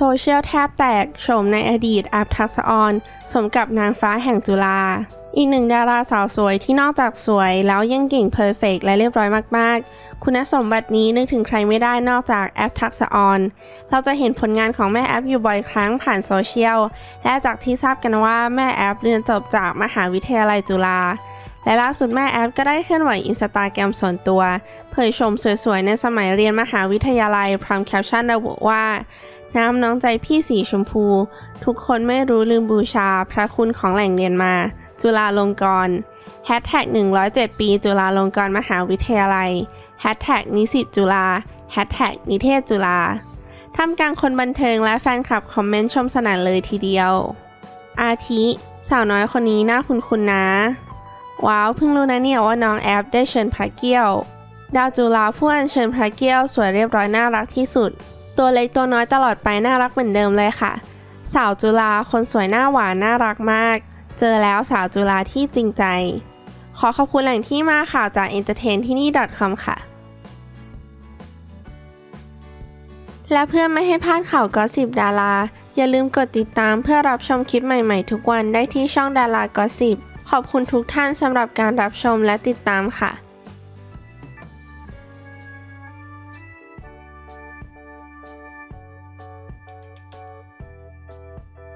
โซเชียลแทบแตกโฉมในอดีตอัพทักษออนสมกับนางฟ้าแห่งจุฬาอีกหนึ่งดาราสาวสวยที่นอกจากสวยแล้วยังเก่งเพอร์เฟกและเรียบร้อยมาก ๆ คุณสมบัตินี้นึกถึงใครไม่ได้นอกจากแอปทักษออน เราจะเห็นผลงานของแม่แอปอยู่บ่อยครั้งผ่านโซเชียล และจากที่ทราบกันว่าแม่แอปเรียนจบจากมหาวิทยาลัยจุฬา และล่าสุดแม่แอปก็ได้เคลื่อนไหวอินสตาแกรมส่วนตัว เผยชมสวย ๆ ในสมัยเรียนมหาวิทยาลัยพร้อมแคปชั่นระบุว่า น้ำน้องใจพี่สีชมพู ทุกคนไม่รู้ลืมบูชาพระคุณของแหล่งเรียนมา จุฬาลงกรณ์แฮชแท็ก107 ปี จุฬาลงกรณ์มหาวิทยาลัยแฮชแท็กนิสิตจุฬาแฮชแท็กนิเทศจุฬาทำกลางคนบันเทิงและแฟนคลับคอมเมนต์ชมสนั่นเลยทีเดียว อาทิ สาวน้อยคนนี้น่าคุ้นๆนะ ว้าวเพิ่งรู้นะเนี่ยว่าน้องแอปได้เชิญพระเกี้ยว ดาวจุฬาผู้อัญเชิญพระเกี้ยวสวยเรียบร้อยน่ารักที่สุด ตัวเล็กตัวน้อยตลอดไปน่ารักเหมือนเดิมเลยค่ะ สาวจุฬาคนสวยหน้าหวานน่ารักมาก เจอแล้วสาวจุฬาที่จริงใจ ขอขอบคุณแหล่งที่มาข่าวจาก entertain ที่นี่ .com ค่ะ และเพื่อไม่ให้พลาดข่าวก็สิบดารา อย่าลืมกดติดตามเพื่อรับชมคลิปใหม่ๆ ทุกวันได้ที่ช่องดารากอสิบขอบคุณทุกท่านสำหรับการรับชมและติดตามค่ะ